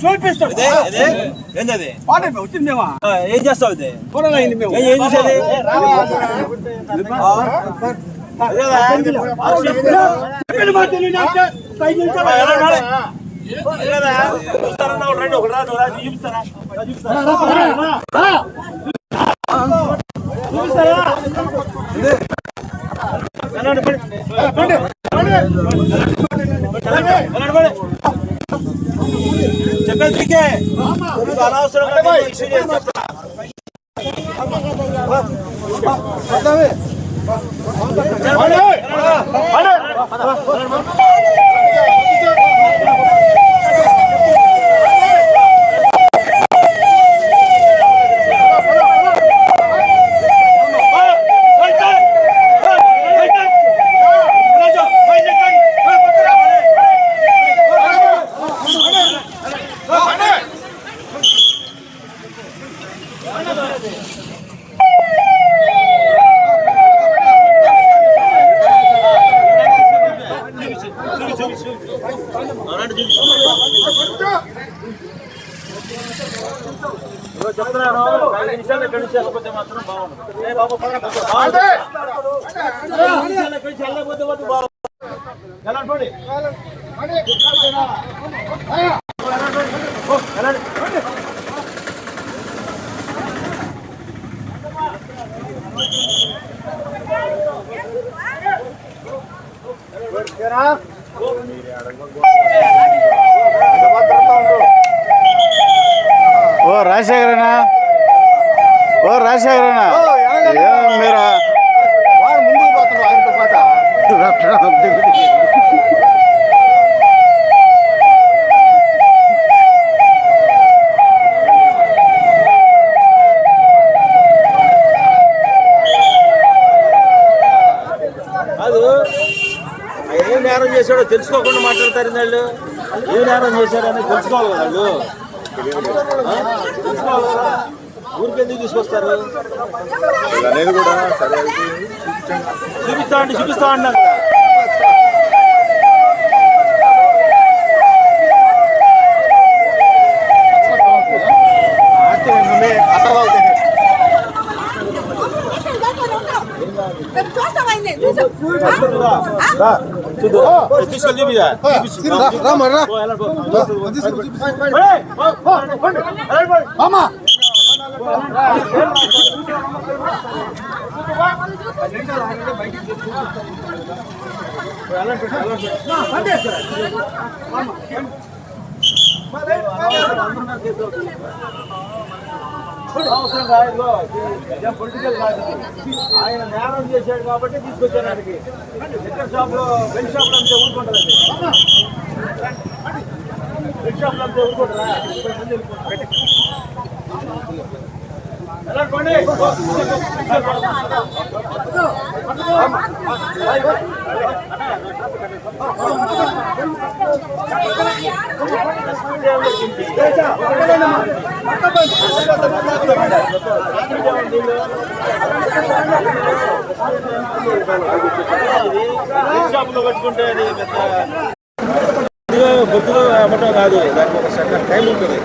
చూపిస్తాడు ఏంటది ఏం చేస్తావు ఇది ఏం చూసేది చెప్పిన అనవసరంగా ఇష్యూ చేసి చెప్తా నిమిషాలు ఎక్కడి నుంచి వెళ్ళకపోతే మాత్రం బాగుండదు ఏ బాబు పదండి. బాగుంది. ఐదు నిమిషాలు ఎక్కడి నుంచి వెళ్ళకపోతే మాత్రం బాగుండదు. వెళ్ళండి, పోండి. ఓ, వెళ్ళండి. ఓ రాజశేఖరనా ఏం మీరు? ఏం నేరం చేశాడో తెలుసుకోకుండా మాట్లాడతారు వాళ్ళు ఏం నేరం చేశాడని తెలుసుకోవాలి కదా వాళ్ళు? తెలుసుకోవాలి కదా. ఊరికి ఎందుకు తీసుకొస్తారు అనేది కూడా సరే చూపిస్తా అండి చూపిస్తా అన్నారు కదా చూడు తీసుకొని చూపిదా అవసరం కాదు పొలిటికల్ కాదు ఆయన నేరం చేశాడు కాబట్టి తీసుకొచ్చారు ఆయనకి లిక్కర్ షాప్లో బెల్ షాప్లో అంతే ఊరుకుంటారండి బెల్ షాప్లో అంతే ఊరుకుంటారా వెళ్ళండి, పోండి. బెల్ షాప్ పెట్టుకుంటే అది పెద్ద కొద్దిగా అమ్మటం కాదు దానికి ఒక సెకండ్ టైం ఉంటుంది.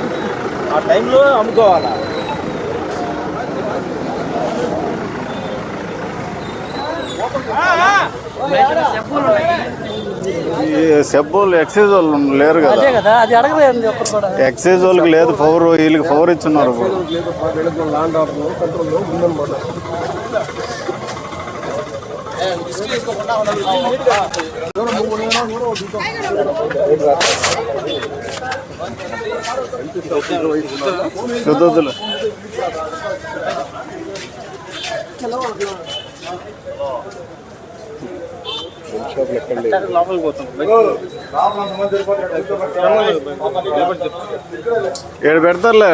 ఆ టైంలో అమ్ముకోవాలా? ఈ సబ్బులు ఎక్సైజ్ వాళ్ళు లేరు కదా. అదే కదా అది అడగలేదు ఒక్కరు కూడా. ఎక్సైజ్ వాళ్ళకి లేదు పవర్ వీళ్ళకి పవర్ ఇచ్చున్నారు. శుద్ధతులు ఏడు పెడతారులే.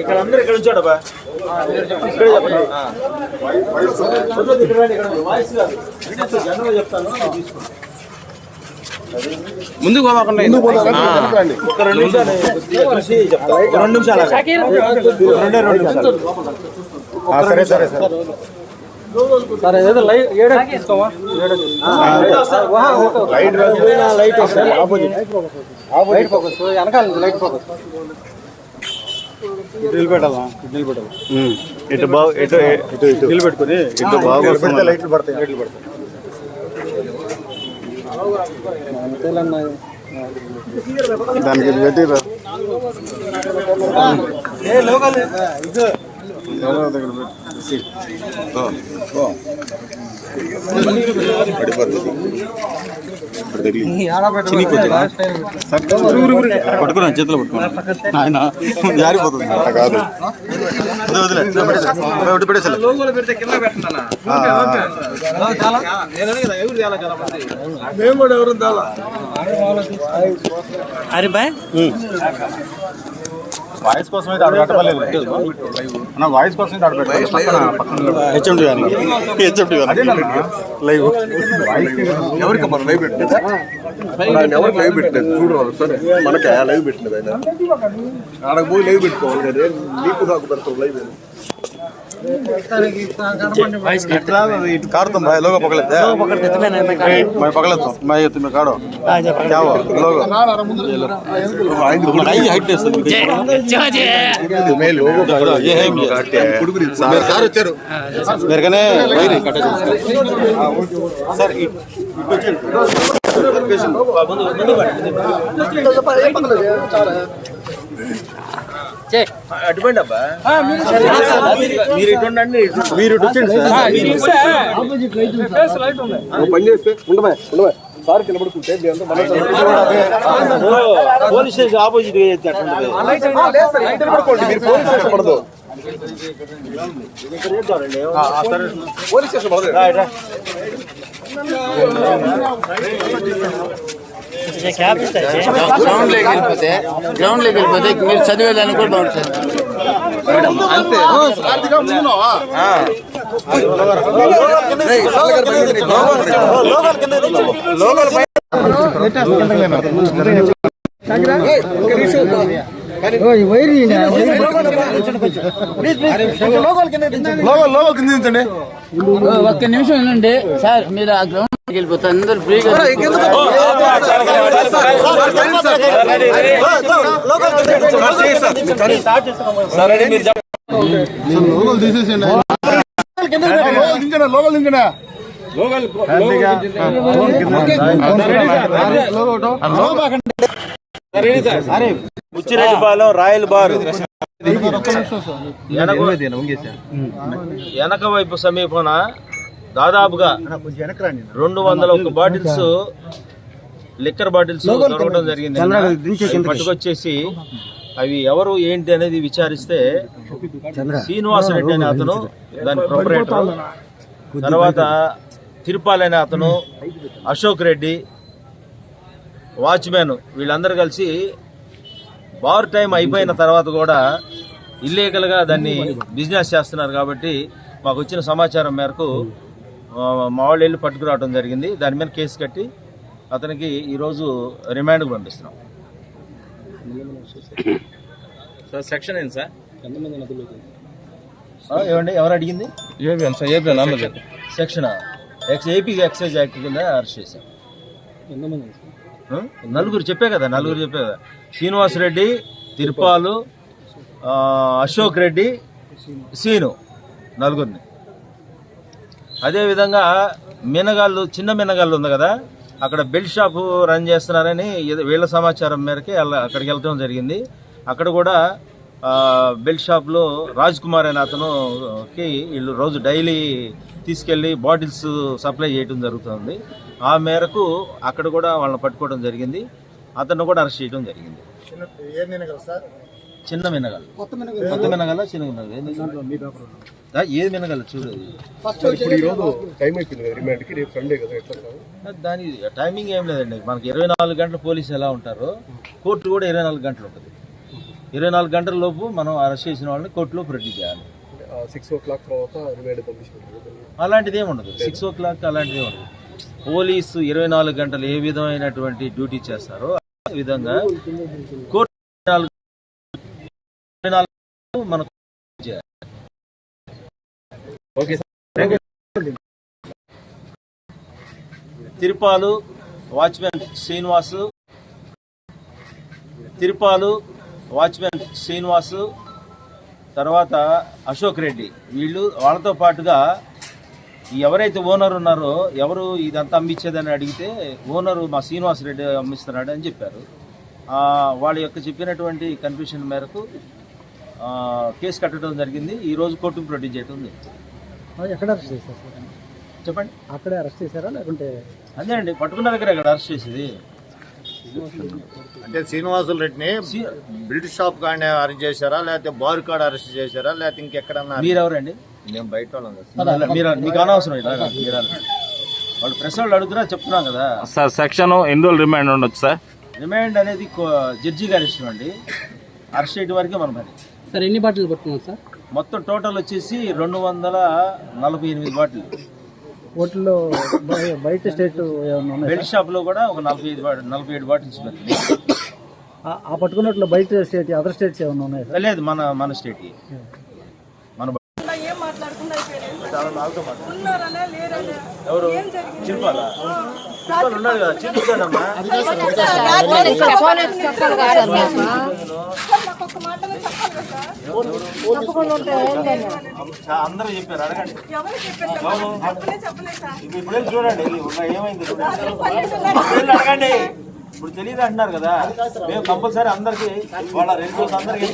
ఇక్కడ అందరూ ఇక్కడ ఉంచాడు ఇక్కడ చెప్తాను. ముందుకు పోకుండా ఒక రెండు నిమిషాలు రెండు నిమిషాలు ఆగండి. రెండే రెండు నిమిషాలు. సరే సరే సరే. సరే ఏదో లైట్ ఏడా తీసుకోవా లైట్ ఆపోజిట్. Light focus. వెనకాల లైట్ ఫోకస్. నిలబెట్టాలా? నిలబెట్టాలి? ఇటు బాగు ఇటు ఇటు నిలబెట్టుకుని ఇటు బాగా. లైట్లు పడతాయి లైట్లు పడతాయి. దానికి పెట్టిరా. పెట్టి పట్టుకున్నాను చేతిలో పట్టుకున్నాను ఆయన జారిపోతుంది అట్లా కాదు వదిలే, వదిలే అరే బాయ్. వాయిస్ కోసం అయితే అన్న వాయిస్ కోసం అయితే హెచ్ఎండి లైవ్. ఎవరికి మన లైవ్ పెట్టలేదు? ఎవరికి లైవ్ పెట్టలేదు? చూడు సరే. మనకి లైవ్ పెట్టలేదు ఆయన. ఆడకు పోయి లైవ్ పెట్టుకోవాలి కదా. నీకు నాకు పెడతాం లైవ్ ఇట్లా ఇటు కారుతాం భాయ్ లోగో పకలతే మై పకలతో మై తుమ్మె కాడో క్యావో లోగో ఐదు హైట్ మీరు అటువంటి అబ్బా మీరు ఇటు ఉండండి ఇటు మీరు పని చేస్తే ఉండమే ఉండమే సార్ అంతా పోలీస్ స్టేషన్ ఆపోజిట్ మీరు పోలీస్ స్టేషన్ పడదు. పోలీస్ స్టేషన్ పడదు. గ్రౌండ్లోకి వెళ్ళిపోతే గ్రౌండ్లోకి వెళ్ళిపోతే మీరు చదివేదానికి కూడా బాగుంటుంది కింద ఒక్క నిమిషం వినండి సార్ మీరు ఆ గ్రౌండ్ అందరు ఫ్రీగా లోగోలు దించండి ముచ్చిరెడ్డిపాలెం రాయల్ బార్. వెనక వైపు సమీపన? దాదాపుగా రెండు వందల ఒక బాటిల్స్ లిక్కర్ బాటిల్స్ దొరకడం జరిగింది. పట్టుకొచ్చేసి అవి ఎవరు ఏంటి అనేది విచారిస్తే శ్రీనివాస రెడ్డి అనే అతను దాని ప్రొపరేటర్ తర్వాత తిరుపాల్ అనే అతను అశోక్ రెడ్డి వాచ్మెన్ వీళ్ళందరూ కలిసి బార్ టైం అయిపోయిన తర్వాత కూడా ఇల్లీగల్గా దాన్ని బిజినెస్ చేస్తున్నారు కాబట్టి మాకు వచ్చిన సమాచారం మేరకు మా వాళ్ళు వెళ్ళి పట్టుకురావడం జరిగింది. దాని మీద కేసు కట్టి అతనికి ఈరోజు రిమాండ్కి పంపిస్తున్నాం. సార్ సెక్షన్ ఏంటి సార్? ఆ, ఏమండి ఎవరు అడిగింది? Section. X AP excise act కింద అరెస్ట్ చేశాం ఆ? నలుగురు చెప్పే కదా నలుగురు చెప్పే కదా. శ్రీనివాస్ రెడ్డి తిరుపాలు ఆ, అశోక్ రెడ్డి సీను నలుగురిని. అదేవిధంగా మినగాళ్ళు చిన్న మినగాళ్ళు ఉంది కదా అక్కడ బెల్ట్ షాపు రన్ చేస్తున్నారని వీళ్ళ సమాచారం మేరకే అక్కడికి వెళ్ళడం జరిగింది. అక్కడ కూడా బెల్ట్ షాప్లో రాజ్ కుమార్ అనే అతనుకి వీళ్ళు రోజు డైలీ తీసుకెళ్ళి బాటిల్స్ సప్లై చేయడం జరుగుతుంది. ఆ మేరకు అక్కడ కూడా వాళ్ళని పట్టుకోవడం జరిగింది. అతను కూడా అరెస్ట్ చేయడం జరిగింది. చిన్న మినగల్. కొత్త మినగల. చిన్న మినగల్? ఏది? ఆ, ఏది మినగల? చూడు ఇప్పుడు ఈ రోజు టైం అయిపోయింది కదా రిమాండ్కి రేపు సండే కదా ఎట్లా సార్? దాని టైమింగ్ ఏం లేదండి. మనకి ఇరవై నాలుగు గంటలు పోలీసు ఎలా ఉంటారో కోర్టు కూడా ఇరవై నాలుగు గంటలు ఉంటుంది. ఇరవై నాలుగు గంటల లోపు మనం అరెస్ట్ చేసిన వాళ్ళని కోర్టులో ప్రొడ్యూస్ చేయాలి. సిక్స్ ఓ క్లాక్ తర్వాత రిమాండ్ అలాంటిది ఏమి ఉండదు. సిక్స్ ఓ క్లాక్ అలాంటిది ఏమి ఉండదు. పోలీసు ఇరవై నాలుగు గంటలు ఏ విధమైనటువంటి డ్యూటీ చేస్తారో ఆ విధంగా కోర్టు ఇరవై నాలుగు ఇరవై నాలుగు గంటలు మనకు okay Tirupalu watchman Srinivasu. Tirupalu watchman Srinivasu. తర్వాత అశోక్ రెడ్డి. వీళ్ళు వాళ్ళతో పాటుగా ఎవరైతే ఓనర్ ఉన్నారో ఎవరు ఇదంతా అమ్మించేదని అడిగితే ఓనరు మా శ్రీనివాస్ రెడ్డి అమ్మిస్తున్నాడు అని చెప్పారు. వాళ్ళ యొక్క చెప్పినటువంటి కన్ఫ్యూషన్ మేరకు కేసు కట్టడం జరిగింది. ఈ రోజు కోర్టుకు ప్రొడ్యూస్ చేయడం జరిగింది. ఎక్కడ అరెస్ట్ చేశారు సార్? చెప్పండి. అక్కడే అరెస్ట్ చేశారా? లేకుంటే అదే అండి పట్టుకున్న దగ్గర అక్కడ అరెస్ట్ చేసేది. అంటే శ్రీనివాసులు రెడ్డిని బిల్డ్ షాప్ కాడ అరెస్ట్ చేశారా? లేకపోతే బార్ కాడ అరెస్ట్ చేశారా? లేకపోతే ఇంకెక్కడన్నా? మీరెవరండి? మేము బయట వాళ్ళం. మీరు మీకు అనవసరం మీరు. వాళ్ళు ప్రశ్న వాళ్ళు అడుగుతున్నా చెప్తున్నాం కదా. సార్ సెక్షన్ ఎన్ని రోజులు రిమాండ్ ఉండొచ్చు సార్? రిమైండ్ అనేది కో- జడ్జి గారి ఇష్టం అండి. అరెస్ట్ చేయడం వరకే మన పని. సార్ ఎన్ని బాటిల్ పట్టుకున్నారు సార్? మొత్తం టోటల్ వచ్చేసి రెండు వందల నలభై ఎనిమిది బాటిల్. బయ- బయట స్టేట్ బెల్ట్ షాప్లో కూడా ఒక నలభై ఐదు బాటిల్ నలభై ఏడు బాటిల్స్. ఆ- ఆ పట్టుకున్నట్లు బయట స్టేట్ అదర్ స్టేట్స్ ఏమైనా ఉన్నాయి సార్? లేదు మన మన స్టేట్. మన ఏం లేరనే ఎవరు? ఏం అందరూ చెప్పారు అడగండి ఇప్పుడు చూడండి ఏమైంది అడగండి ఇప్పుడు తెలియదు అంటున్నారు కదా మేము కంపల్సరీ అందరికి వాళ్ళ రెండు అందరికి